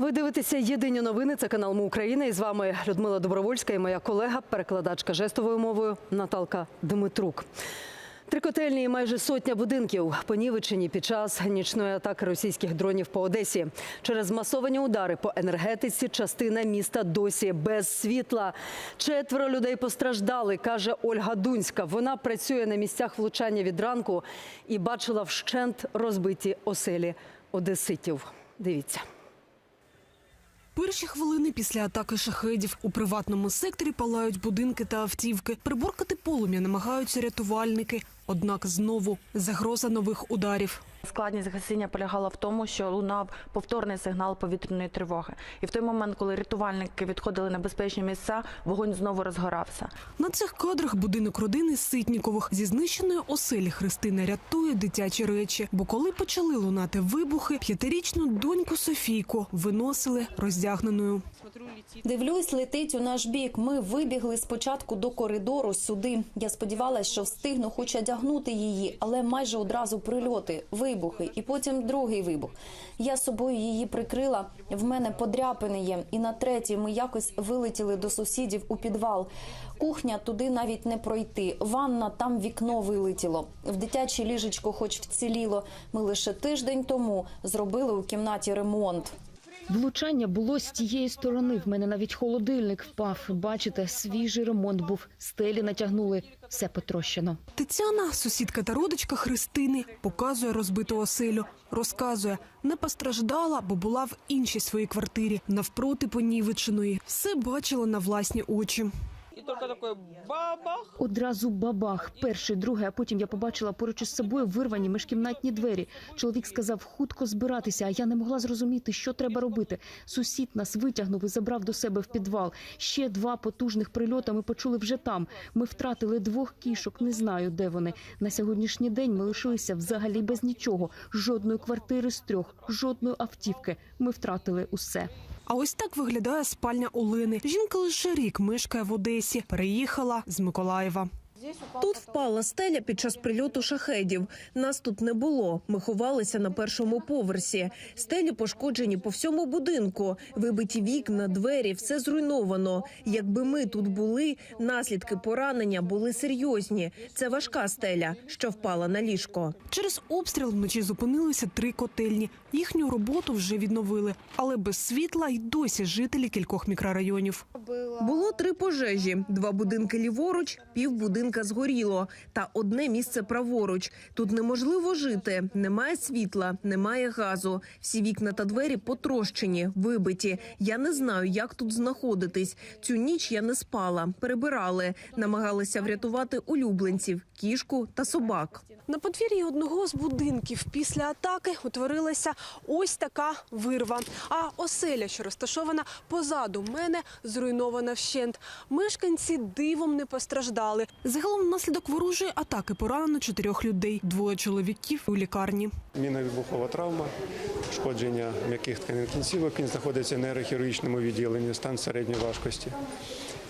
Ви дивитеся єдині новини. Це канал Ми Україна. І з вами Людмила Добровольська і моя колега, перекладачка жестовою мовою Наталка Дмитрук. Три котельні і майже сотня будинків понівечені під час нічної атаки російських дронів по Одесі. Через масовані удари по енергетиці частина міста досі без світла. Четверо людей постраждали, каже Ольга Дунська. Вона працює на місцях влучання від ранку і бачила вщент розбиті оселі одеситів. Дивіться. Перші хвилини після атаки шахедів у приватному секторі палають будинки та автівки. Приборкати полум'я намагаються рятувальники. Однак знову загроза нових ударів. Складність гасіння полягала в тому, що лунав повторний сигнал повітряної тривоги. І в той момент, коли рятувальники відходили на безпечні місця, вогонь знову розгорався. На цих кадрах будинок родини Ситнікових зі знищеної оселі Христина рятує дитячі речі. Бо коли почали лунати вибухи, п'ятирічну доньку Софійку виносили роздягненою. Дивлюсь, летить у наш бік. Ми вибігли спочатку до коридору сюди. Я сподівалася, що встигну хоч одягнути її, але майже одразу прильоти, вибухи, і потім другий вибух. Я собою її прикрила. В мене подряпини є. І на третій ми якось вилетіли до сусідів у підвал. Кухня туди навіть не пройти. Ванна там вікно вилетіло. В дитяче ліжечко, хоч вціліло. Ми лише тиждень тому зробили у кімнаті ремонт. Влучання було з тієї сторони. В мене навіть холодильник впав. Бачите, свіжий ремонт був. Стелі натягнули. Все потрощено. Тетяна, сусідка та родичка Христини, показує розбиту оселю. Розказує, не постраждала, бо була в іншій своїй квартирі, навпроти понівеченої. Все бачила на власні очі. И только такой бабах. Одразу бабах, перший, другий, а потім я побачила поруч із собою вирвані міжкімнатні двері. Чоловік сказав хутко збиратися, а я не могла зрозуміти, що треба робити. Сусід нас витягнув і забрав до себе в підвал. Ще два потужних прильоти ми почули вже там. Ми втратили двох кішок, не знаю, де вони. На сьогоднішній день ми лишилися взагалі без нічого. Жодної квартири з трьох, жодної автівки. Ми втратили усе. А ось так виглядає спальня Олени. Жінка лише рік мешкає в Одесі. Переїхала з Миколаєва. Тут впала стеля під час прильоту шахедів. Нас тут не було. Ми ховалися на першому поверсі. Стелі пошкоджені по всьому будинку. Вибиті вікна, двері, все зруйновано. Якби ми тут були, наслідки поранення були серйозні. Це важка стеля, що впала на ліжко. Через обстріл вночі зупинилися три котельні. Їхню роботу вже відновили, але без світла й досі жителі кількох мікрорайонів. Було три пожежі: два будинки ліворуч, пів будинка згоріло, та одне місце праворуч. Тут неможливо жити. Немає світла, немає газу. Всі вікна та двері потрощені, вибиті. Я не знаю, як тут знаходитись. Цю ніч я не спала, перебирали, намагалися врятувати улюбленців, кішку та собак. На подвір'ї одного з будинків після атаки утворилася ось така вирва. А оселя, що розташована позаду мене, зруйнована вщент. Мешканці дивом не постраждали. Загалом внаслідок ворожої атаки поранено чотирьох людей. Двоє чоловіків у лікарні. Міновибухова травма, шкодження м'яких тканин кінцівок. Він знаходиться в нейрохірургічному відділенні, стан середньої важкості.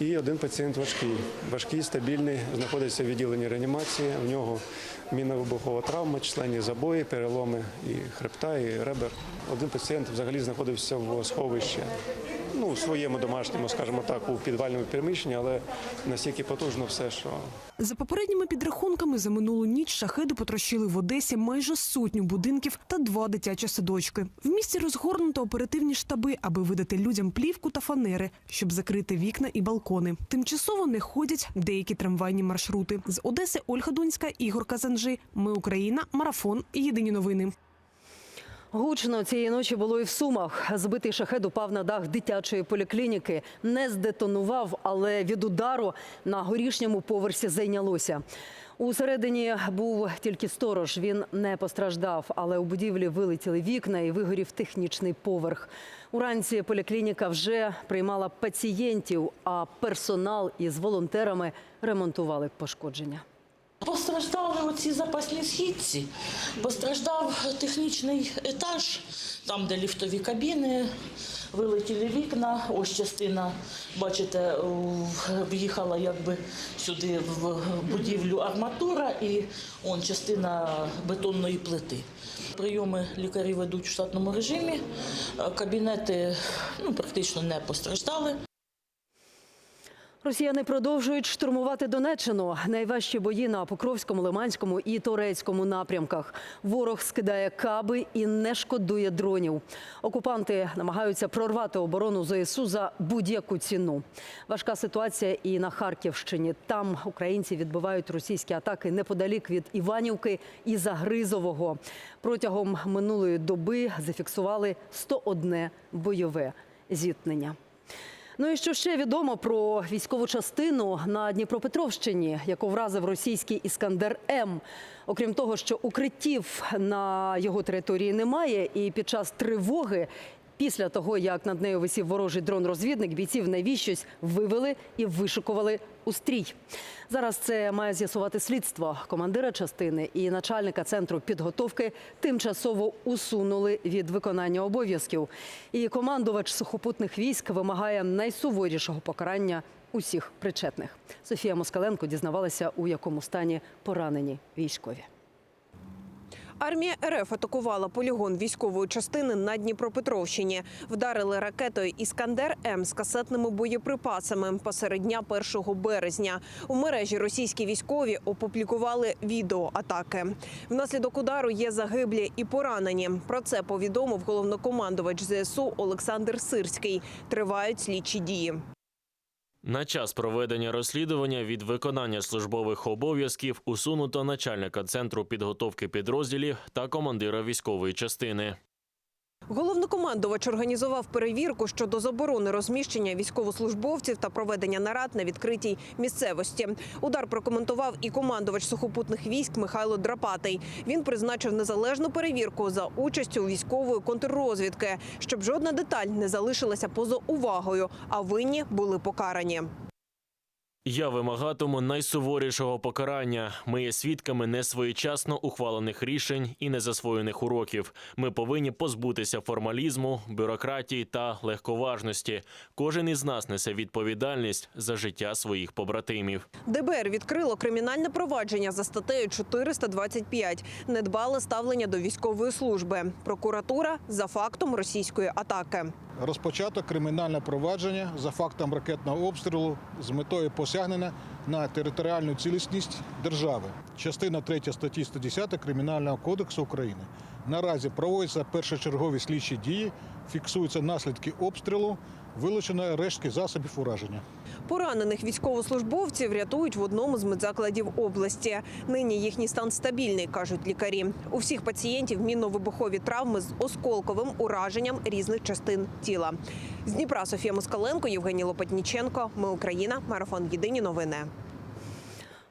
І один пацієнт важкий. Важкий, стабільний, знаходиться в відділенні реанімації. В нього міновибухова травма, численні забої, переломи і хребта, і ребер. Один пацієнт взагалі знаходився в сховищі. Ну, в своєму домашньому, скажімо так, у підвальному приміщенні, але настільки потужно все, що За попередніми підрахунками, за минулу ніч шахеди потрощили в Одесі майже сотню будинків та два дитячі садочки. В місті розгорнуто оперативні штаби, аби видати людям плівку та фанери, щоб закрити вікна і балкони. Тимчасово не ходять деякі трамвайні маршрути. З Одеси Ольга Дунська, Ігор Казанжи. Ми Україна. Марафон. Єдині новини. Гучно цієї ночі було і в Сумах. Збитий шахед упав на дах дитячої поліклініки. Не здетонував, але від удару на горішньому поверсі зайнялося. Усередині був тільки сторож. Він не постраждав, але у будівлі вилетіли вікна і вигорів технічний поверх. Уранці поліклініка вже приймала пацієнтів, а персонал із волонтерами ремонтували пошкодження. Постраждали оці запасні східці, постраждав технічний етаж, там, де ліфтові кабіни, вилетіли вікна. Ось частина, бачите, в'їхала якби сюди в будівлю арматура і он частина бетонної плити. Прийоми лікарі ведуть в штатному режимі. Кабінети ну, практично не постраждали. Росіяни продовжують штурмувати Донеччину. Найважчі бої на Покровському, Лиманському і Торецькому напрямках. Ворог скидає каби і не шкодує дронів. Окупанти намагаються прорвати оборону ЗСУ за будь-яку ціну. Важка ситуація і на Харківщині. Там українці відбивають російські атаки неподалік від Іванівки і Загризового. Протягом минулої доби зафіксували 101 бойове зіткнення. Ну і що ще відомо про військову частину на Дніпропетровщині, яку вразив російський іскандер М. Окрім того, що укриттів на його території немає, і під час тривоги. Після того, як над нею висів ворожий дрон-розвідник, бійців навіщось вивели і вишикували у стрій. Зараз це має з'ясувати слідство. Командира частини і начальника центру підготовки тимчасово усунули від виконання обов'язків. І командувач сухопутних військ вимагає найсуворішого покарання усіх причетних. Софія Москаленко дізнавалася, у якому стані поранені військові. Армія РФ атакувала полігон військової частини на Дніпропетровщині. Вдарили ракетою Іскандер М з касетними боєприпасами посеред дня 1 березня. У мережі російські військові опублікували відео атаки. Внаслідок удару є загиблі і поранені. Про це повідомив головнокомандувач ЗСУ Олександр Сирський. Тривають слідчі дії. На час проведення розслідування від виконання службових обов'язків усунуто начальника центру підготовки підрозділів та командира військової частини. Головнокомандувач організував перевірку щодо заборони розміщення військовослужбовців та проведення нарад на відкритій місцевості. Удар прокоментував і командувач сухопутних військ Михайло Драпатий. Він призначив незалежну перевірку за участю військової контррозвідки, щоб жодна деталь не залишилася поза увагою, а винні були покарані. Я вимагатиму найсуворішого покарання. Ми є свідками несвоєчасно ухвалених рішень і незасвоєних уроків. Ми повинні позбутися формалізму, бюрократії та легковажності. Кожен із нас несе відповідальність за життя своїх побратимів. ДБР відкрило кримінальне провадження за статтею 425 недбале ставлення до військової служби. Прокуратура за фактом російської атаки. розпочато кримінальне провадження за фактом ракетного обстрілу з метою посягнення на територіальну цілісність держави. Частина 3 статті 110 Кримінального кодексу України. Наразі проводяться першочергові слідчі дії, фіксуються наслідки обстрілу, вилучено рештки засобів ураження. Поранених військовослужбовців рятують в одному з медзакладів області. Нині їхній стан стабільний, кажуть лікарі. У всіх пацієнтів мінно-вибухові травми з осколковим ураженням різних частин тіла. З Дніпра Софія Москаленко, Євгеній Лопатніченко. Ми Україна. Марафон. Єдині новини.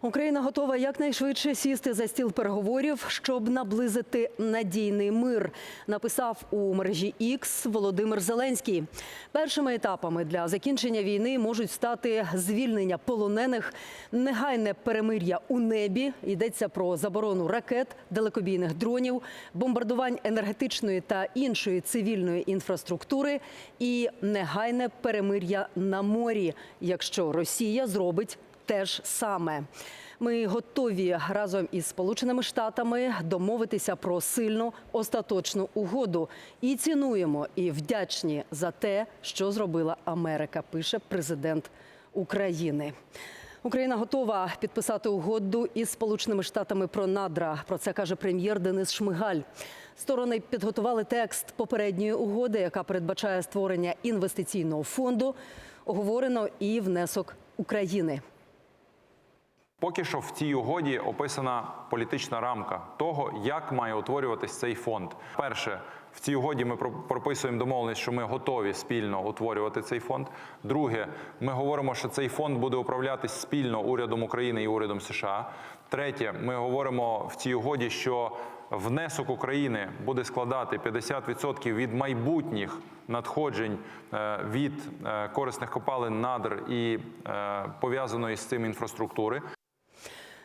Україна готова якнайшвидше сісти за стіл переговорів, щоб наблизити надійний мир. Написав у мережі X Володимир Зеленський. Першими етапами для закінчення війни можуть стати звільнення полонених, негайне перемир'я у небі. Йдеться про заборону ракет, далекобійних дронів, бомбардувань енергетичної та іншої цивільної інфраструктури і негайне перемир'я на морі, якщо Росія зробить те ж саме. Ми готові разом із Сполученими Штатами домовитися про сильну остаточну угоду і цінуємо і вдячні за те, що зробила Америка. Пише президент України. Україна готова підписати угоду із Сполученими Штатами про надра. Про це каже прем'єр Денис Шмигаль. Сторони підготували текст попередньої угоди, яка передбачає створення інвестиційного фонду. Оговорено і внесок України. Поки що в цій угоді описана політична рамка того, як має утворюватись цей фонд. Перше, в цій угоді ми про- прописуємо домовленість, що ми готові спільно утворювати цей фонд. Друге, ми говоримо, що цей фонд буде управлятись спільно урядом України і урядом США. Третє, ми говоримо в цій угоді, що внесок України буде складати 50% від майбутніх надходжень е, від е, корисних копалин надр і е, пов'язаної з цим інфраструктури.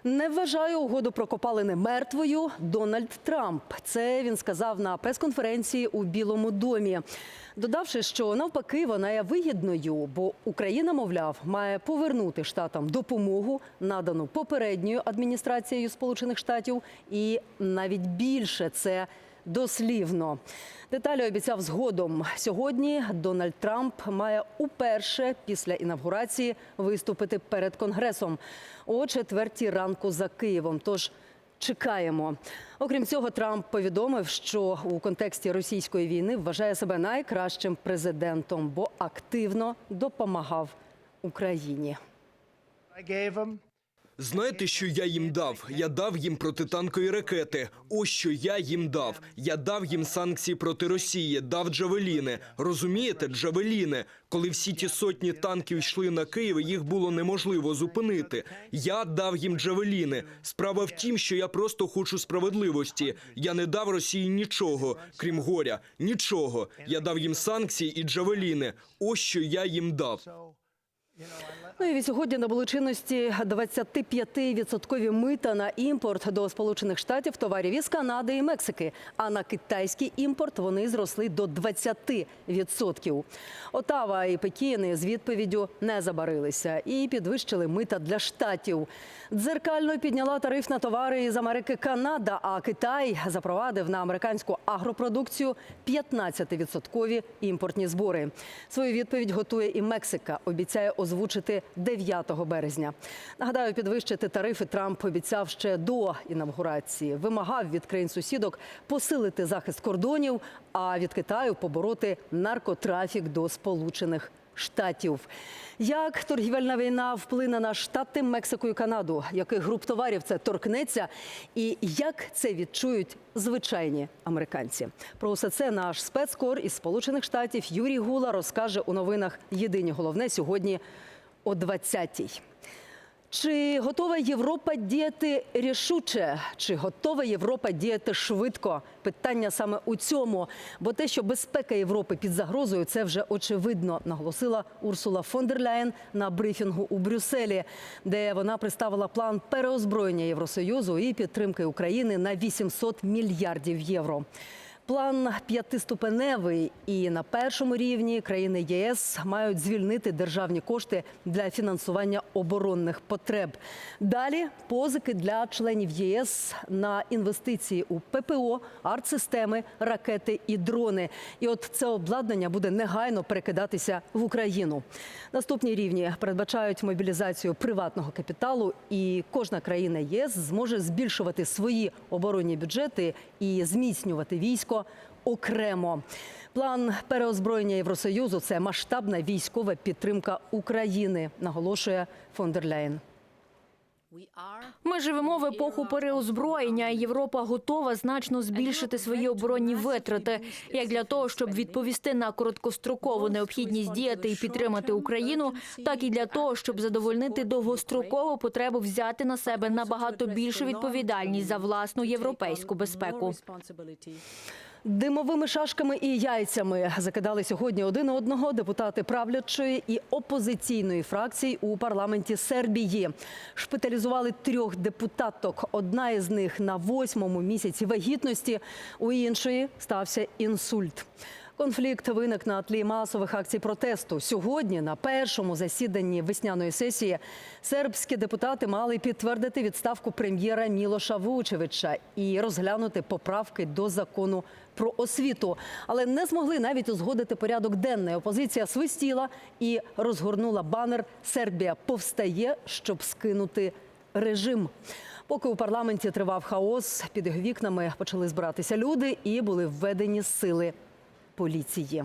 Не вважаю угоду про копалини мертвою Дональд Трамп. Це він сказав на прес-конференції у Білому домі, додавши, що навпаки вона є вигідною, бо Україна, мовляв, має повернути штатам допомогу, надану попередньою адміністрацією Сполучених Штатів, і навіть більше це дослівно. Деталі обіцяв згодом. Сьогодні Дональд Трамп має уперше після інавгурації виступити перед конгресом о четвертій ранку за Києвом. Тож чекаємо. Окрім цього, Трамп повідомив, що у контексті російської війни вважає себе найкращим президентом, бо активно допомагав Україні. Знаєте, що я їм дав? Я дав їм протитанкові ракети. Ось що я їм дав. Я дав їм санкції проти Росії, дав джавеліни. Розумієте, джавеліни. Коли всі ті сотні танків йшли на Київ, їх було неможливо зупинити. Я дав їм джавеліни. Справа в тім, що я просто хочу справедливості. Я не дав Росії нічого, крім горя. Нічого. Я дав їм санкції і джавеліни. Ось що я їм дав. Ну і від сьогодні набули чинності 25-відсоткові мита на імпорт до Сполучених Штатів товарів із Канади і Мексики. А на китайський імпорт вони зросли до 20%. Отава і Пекін з відповіддю не забарилися і підвищили мита для штатів. Дзеркально підняла тариф на товари із Америки Канада, а Китай запровадив на американську агропродукцію 15-відсоткові імпортні збори. Свою відповідь готує і Мексика. Обіцяє озвучити 9 березня. Нагадаю, підвищити тарифи Трамп обіцяв ще до інавгурації. Вимагав від країн сусідок посилити захист кордонів, а від Китаю побороти наркотрафік до Сполучених Штатів. Як торгівельна війна вплине на штати Мексику і Канаду? Яких груп товарів це торкнеться? І як це відчують звичайні американці? Про усе це наш спецкор із Сполучених Штатів Юрій Гула розкаже у новинах Єдині головне сьогодні о 20-й. Чи готова Європа діяти рішуче? Чи готова Європа діяти швидко? Питання саме у цьому. Бо те, що безпека Європи під загрозою, це вже очевидно, наголосила Урсула фон дер Ляєн на брифінгу у Брюсселі, де вона представила план переозброєння Євросоюзу і підтримки України на 800 мільярдів євро. План п'ятиступеневий, і на першому рівні країни ЄС мають звільнити державні кошти для фінансування оборонних потреб. Далі позики для членів ЄС на інвестиції у ППО, артсистеми, ракети і дрони. І от це обладнання буде негайно перекидатися в Україну. Наступні рівні передбачають мобілізацію приватного капіталу, і кожна країна ЄС зможе збільшувати свої оборонні бюджети і зміцнювати військо окремо. План переозброєння Євросоюзу це масштабна військова підтримка України, наголошує фон. Ми живемо в епоху переозброєння. і Європа готова значно збільшити свої оборонні витрати, як для того, щоб відповісти на короткострокову необхідність діяти і підтримати Україну, так і для того, щоб задовольнити довгострокову потребу взяти на себе набагато більшу відповідальність за власну європейську безпеку. Димовими шашками і яйцями закидали сьогодні один одного депутати правлячої і опозиційної фракції у парламенті Сербії. Шпиталізували трьох депутаток. Одна із них на восьмому місяці вагітності, у іншої стався інсульт. Конфлікт виник на тлі масових акцій протесту. Сьогодні на першому засіданні весняної сесії сербські депутати мали підтвердити відставку прем'єра Мілоша Вучевича і розглянути поправки до закону про освіту, але не змогли навіть узгодити порядок денний. Опозиція свистіла і розгорнула банер Сербія повстає, щоб скинути режим. Поки у парламенті тривав хаос, під його вікнами почали збиратися люди і були введені сили поліції.